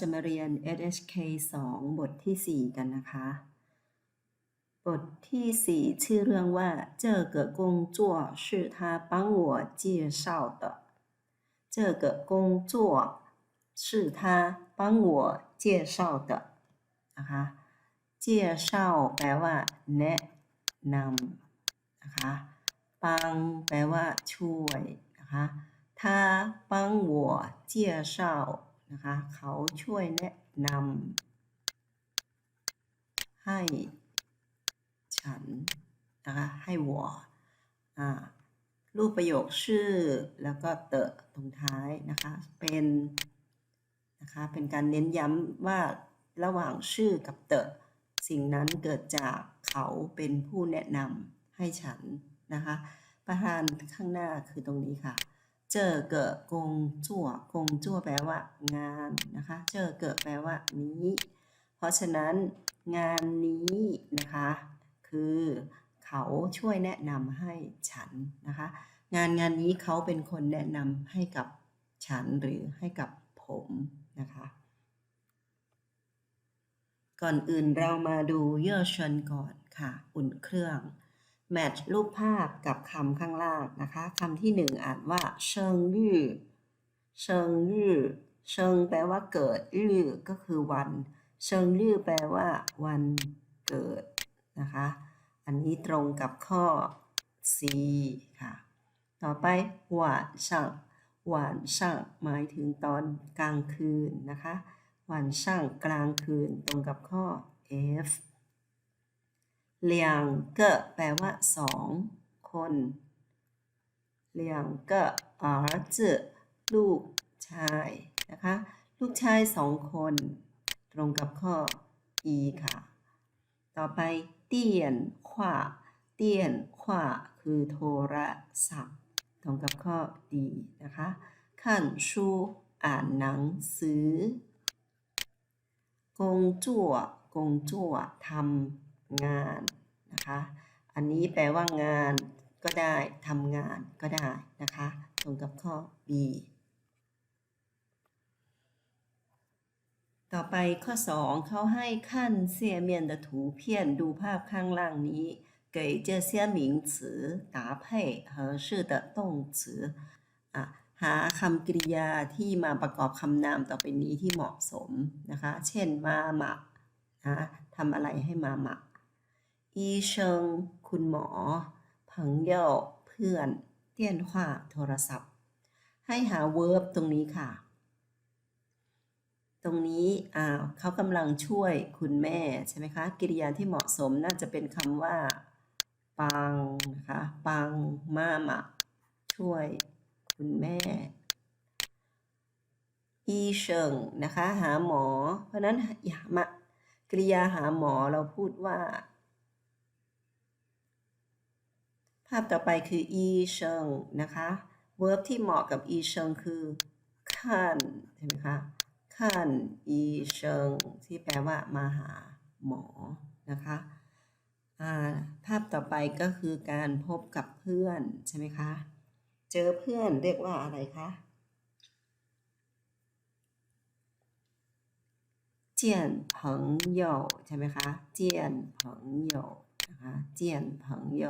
จะมาเรียน SHK 2 บทที่ 4 กันนะคะ บทที่ 4 ชื่อเรื่องว่า这个工作是他帮我介绍的这个工作是他帮我介绍的นะคะ介绍แปลว่า แนะนำนะคะปังแปลว่า ช่วยนะคะ他帮我介绍 นะคะ เขาช่วยแนะนำให้ฉันนะคะให้我อ่ารูปประโยคชื่อแล้วก็เตอะตรงท้ายนะคะเป็นนะคะเป็นการเน้นย้ำว่าระหว่างชื่อกับเตอะสิ่งนั้นเกิดจากเขาเป็นผู้แนะนำให้ฉันนะคะ ประธานข้างหน้าคือตรงนี้ค่ะ เจอเกิดกงจั่วกงจั่วแปลว่า งานนะคะ เจอเกิดแปลว่า นี้ เพราะฉะนั้นงานนี้นะคะ คือเขาช่วยแนะนำให้ฉันนะคะ งานงานนี้เขาเป็นคนแนะนำให้กับฉันหรือให้กับผมนะคะ ก่อนอื่นเรามาดูเย่อชิญก่อนค่ะ อุ่นเครื่อง แมทช์รูปภาพกับคำข้างล่างนะคะคำที่หนึ่งอ่านว่า เชิงยื่เชิงยื่เชิงแปลว่าเกิดยื่ก็คือวัน เชิงยื่แปลว่า วันเกิดนะคะ อันนี้ตรงกับข้อ C ค่ะ ต่อไปหวานช่างหวานช่างหมายถึงตอนกลางคืนนะคะหวานช่างกลางคืนตรงกับข้อ F เลียงเกะแปลว่าสองคนเลียงเกะ儿子ลูกชายนะคะ ลูกชายสองคน ตรงกับข้อ e ค่ะ ต่อไปเตียนขวาเตียนขวาคือโทรศัพท์ ตรงกับข้อ d นะคะขั้นชูอ่านหนังสือกงจั่วกงจั่วทำ งานนะคะ อันนี้แปลว่างานก็ได้ทำงานก็ได้นะคะ ตรงกับข้อ B ต่อไปข้อ 2 เขาให้ขั้นเสียเมียน的图片ดูภาพข้างล่างนี้给这些名词搭配合适的动词อ่ะหาคำกริยาที่มาประกอบคำนามต่อไปนี้ที่เหมาะสมนะคะ เช่นมาหมักนะทำอะไรให้มาหมัก อีเชิงคุณหมอ朋友เพื่อนเตี้ยนหว่าโทรศัพท์ ให้หา verb ตรงนี้ค่ะ ตรงนี้อ่าเขากำลังช่วยคุณแม่ใช่ไหมคะ กริยาที่เหมาะสมน่าจะเป็นคำว่า ปังนะคะปังมามักช่วยคุณแม่อีเชิงนะคะ หาหมอ เพราะนั้นอยามา กริยาหาหมอเราพูดว่า ภาพต่อไปคืออีเชิงนะคะ verb ที่เหมาะกับอีเชิงคือขั้นใช่ไหมคะขั้นอีเชิงที่แปลว่ามาหาหมอนะคะภาพต่อไปก็คือการพบกับเพื่อนใช่ไหมคะ เจอเพื่อนเรียกว่าอะไรคะเจียนเผิงโยใช่ไหมคะเจียนเผิงโยนะคะเจียนเผิงโย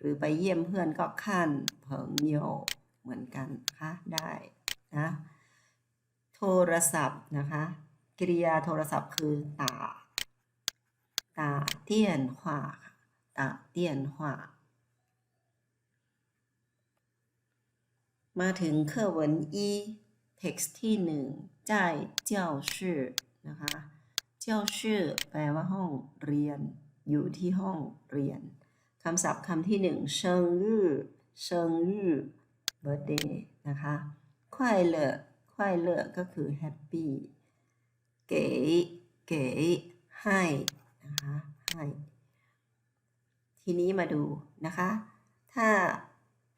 หรือไปเยี่ยมเพื่อนก็ขั้นเผิงโยเหมือนกันนะคะได้นะ โทรศัพท์นะคะ กริยาโทรศัพท์คือตาตาเตี้ยนหว่าตาเตี้ยนหว่ามาถึง课文一 text ที่หนึ่ง在教室นะคะ教室แปลว่าห้องเรียน อยู่ที่ห้องเรียน คำศัพท์คำที่หนึ่งเชิงรื้อเชิงรื้อ birthday นะคะควายเลอะควายเลอะก็คือ happy เก๋เก๋ให้นะคะให้ทีนี้มาดูนะคะ ถ้า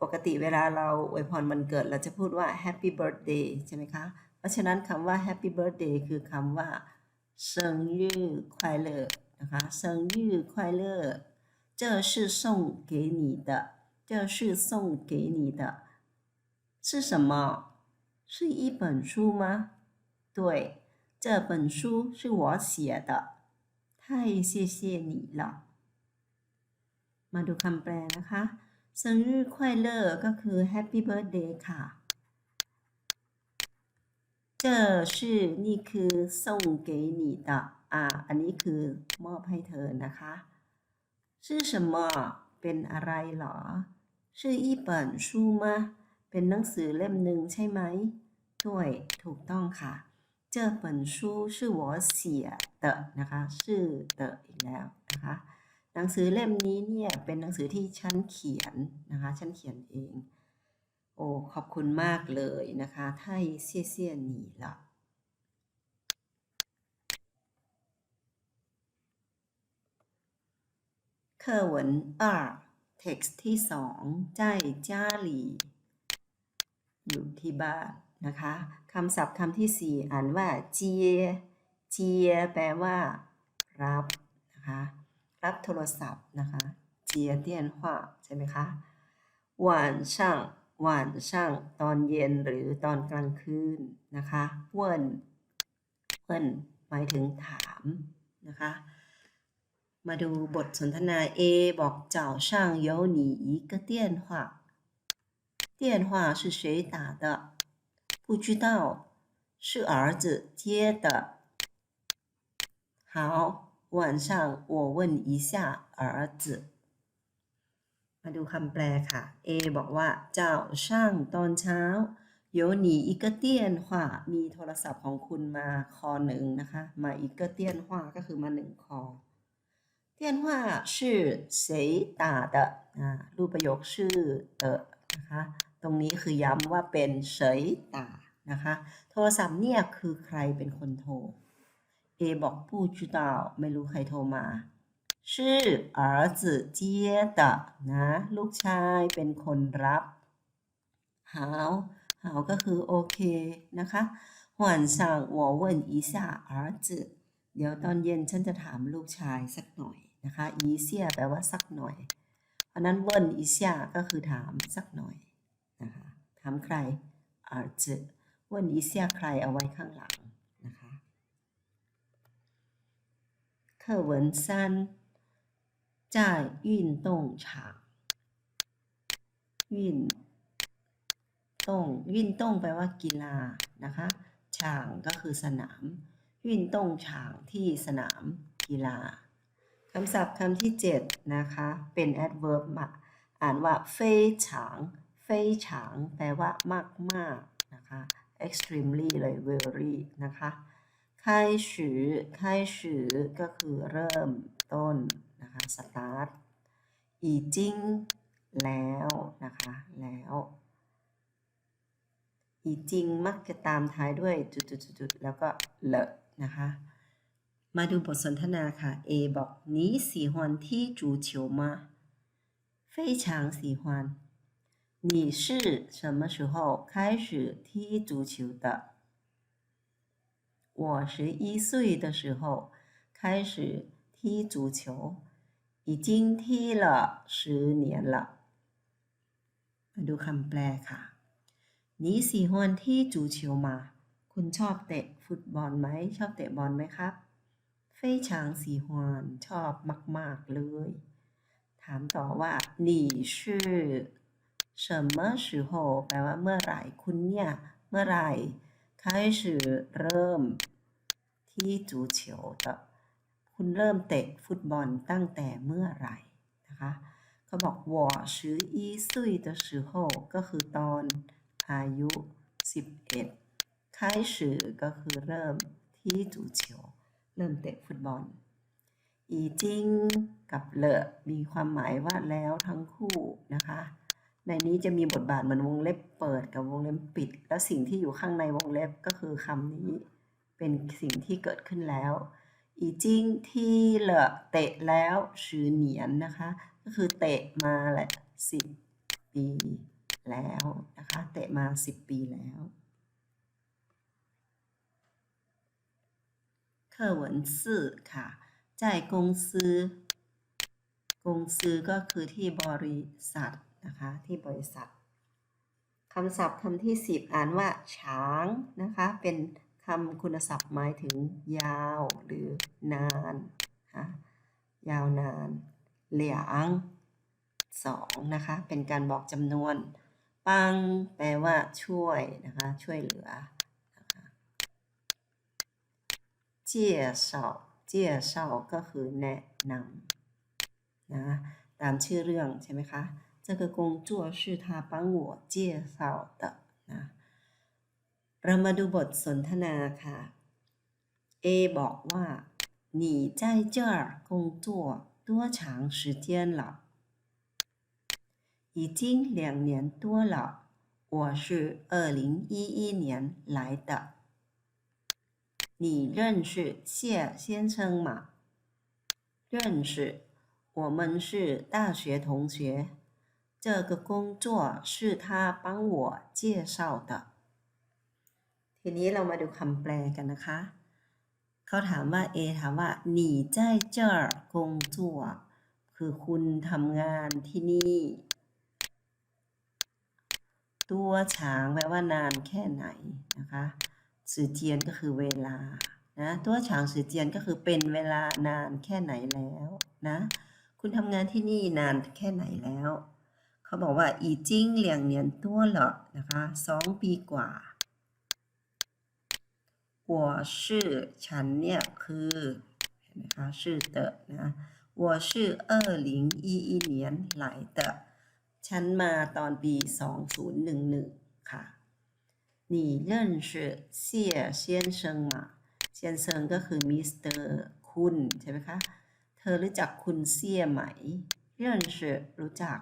ปกติเวลาเราอวยพรวันเกิดเราจะพูดว่า happy birthday ใช่ไหมคะ เพราะฉะนั้นคำว่า happy birthday คือคำว่าเซิงยื่อควายเลอนะคะเซิงยื่อควายเลอ 这是送给你的这是送给你的是什么是一本书吗 对这本书是我写的太谢谢你了มาดูคำแปลนะคะ生日快乐ก็คือ Happy Birthday ค่ะ这是นี่คือ送给你的อ่าอันนี้คือมอบให้เธอนะคะ 是什么เป็นอะไรหรอ是一本书吗เป็นหนังสือเล่มหนึ่งใช่ไหมด้วยถูกต้องค่ะ这本书是我写的นะคะ是的อีกแล้วนะคะ หนังสือเล่มนี้เนี่ยเป็นหนังสือที่ฉันเขียนนะคะ ฉันเขียนเอง โอ้ขอบคุณมากเลยนะคะ太谢谢你了 课文二 text ที่สอง在家里อยู่ที่บ้านนะคะคำศัพท์คำที่สี่อ่านว่าเจียเจียแปลว่า รับนะคะ รับโทรศัพท์นะคะเจียเตียนหว่าใช่ไหมคะหวานช่างหวานช่างตอนเย็นหรือตอนกลางคืนนะคะเวินเวินหมายถึงถามนะคะ มาดูบทสนทนา A บอก早上有你一个电话电话是谁打的不知道是儿子接的好晚上我问一下儿子 มาดูคำแปลค่ะ A บอกว่า เจ้าช่างตอนเช้า有你一个电话มีโทรศัพท์ของคุณมาคอหนึ่งนะคะ มาอีกก็เตี้ยนหว่าก็คือมาหนึ่งคอ 电话是谁打的อ่ารูปประโยคชื่อเตอนะคะ ตรงนี้คือย้ำว่าเป็นเฉยตานะคะ โทรศัพท์เนี่ยคือใครเป็นคนโทร A บอกผู้知道ไม่รู้ใครโทรมา是儿子接的นะ ลูกชายเป็นคนรับ好好ก็คือโอเคนะคะ晚上我问一下儿子 เดี๋ยวตอนเย็นฉันจะถามลูกชายสักหน่อยนะคะอีเซียแปลว่าสักหน่อย เพราะนั้นเวินอีเซียก็คือถามสักหน่อยนะคะถามใคร儿子问一下ใครเอาไว้ข้างหลังนะคะ课文三在运动场运动运动แปลว่ากีฬานะคะฉางก็คือสนาม วิ่งต้งฉางที่สนามกีฬาคำศัพท์คำที่ 7 นะคะ เป็น adverb มาอ่านว่าเฟยฉางเฟยฉางแปลว่ามากมากนะคะ extremely เลย very นะคะค่ายก็คือเริ่มต้นนะคะ start อีจิ้งแล้วนะคะแล้วอีจริงมักจะตามท้ายด้วยจุดๆๆแล้วก็เลอะ นะคะ มาดูบทสนทนาค่ะ A บอก你喜欢踢足球吗非常喜欢你是什么时候开始踢足球的我十一岁的时候开始踢足球已经踢了十年了มาดูคำแปลค่ะ 你喜欢踢足球吗คุณชอบเตะ ฟุตบอลไหม ชอบเตะบอลไหมครับ非常喜欢ชอบมาก ๆ เลย ถามต่อว่า你是什么时候แปลว่าเมื่อไหร่ คุณเนี่ย เมื่อไหร่开始เริ่มที่足球的คุณเริ่มเตะฟุตบอลตั้งแต่เมื่อไหร่นะคะเขาบอก我十一岁的时候ก็คือตอนอายุ 11 ไคสือก็คือเริ่มที่จูเฉียเริ่มเตะฟุตบอล อีจิงกับเลอมีความหมายว่าแล้วทั้งคู่นะคะ ในนี้จะมีบทบาทเหมือนวงเล็บเปิดกับวงเล็บปิด แล้วสิ่งที่อยู่ข้างในวงเล็บก็คือคำนี้เป็นสิ่งที่เกิดขึ้นแล้วอีจิ้งที่เลอเตะแล้วชื่อเหนียนนะคะ ก็คือเตะมาแหละสิบปีแล้วนะคะ เตะมาสิบปีแล้ว 课文四ค่ะ在公司公司ก็คือที่บริษัทนะคะ ที่บริษัทคำศัพท์คำที่สิบอ่านว่า ช้างนะคะ เป็น คำคุณศัพท์หมายถึงยาวหรือนานค่ะยาวนาน เหลียงสองนะคะ เป็นการบอกจำนวน ปัง แปลว่าช่วยนะคะ ช่วยเหลือ เจียเฉาเจียเฉาก็คือแนะนำนะตามชื่อเรื่องใช่ไหมคะ这个工作是他帮我介绍的นะเรามาดูบทสนทนาค่ะ A บอกว่า你在这儿工作多长时间了？已经两年多了，我是二零一一年来的。 你认识谢先生吗？认识，我们是大学同学。这个工作是他帮我介绍的。ทีนี้เรามาดูคำแปลกันนะคะ เขาถามว่า A ถามว่าหนี在这儿工作คือคุณทำงานที่นี่ ตัวฉางแปลว่านานแค่ไหนนะคะ สือเจียนก็คือเวลา นะ ตัวฉางสือเจียนก็คือเป็นเวลานานแค่ไหนแล้วนะ คุณทำงานที่นี่นานแค่ไหนแล้ว เขาบอกว่าอีจิ้งเหลียงเนียนตัวเหรอนะคะสองปีกว่า我是ฉันเนี่ยคือเห็นไหมคะชื่อเตอนะ我是二零一一年来的ฉันมาตอนปี 2011 ค่ะ 你认识谢先生吗先生ก็คือมิสเตอร์คุณใช่ไหมคะ เธอรู้จักคุณเซี่ยไหม认识รู้จัก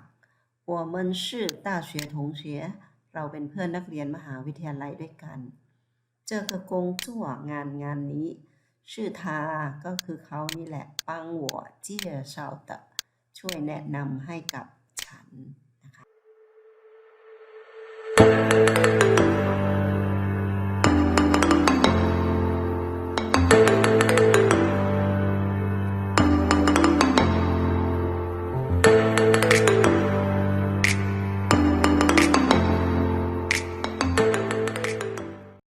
我们是大学同学เราเป็นเพื่อนนักเรียนมหาวิทยาลัยด้วยกัน เจอกระกงจั่วงานงานนี้ ชื่อทาก็คือเขานี่แหละปังหัวเจี้ยเฉาเตะช่วยแนะนำให้กับฉัน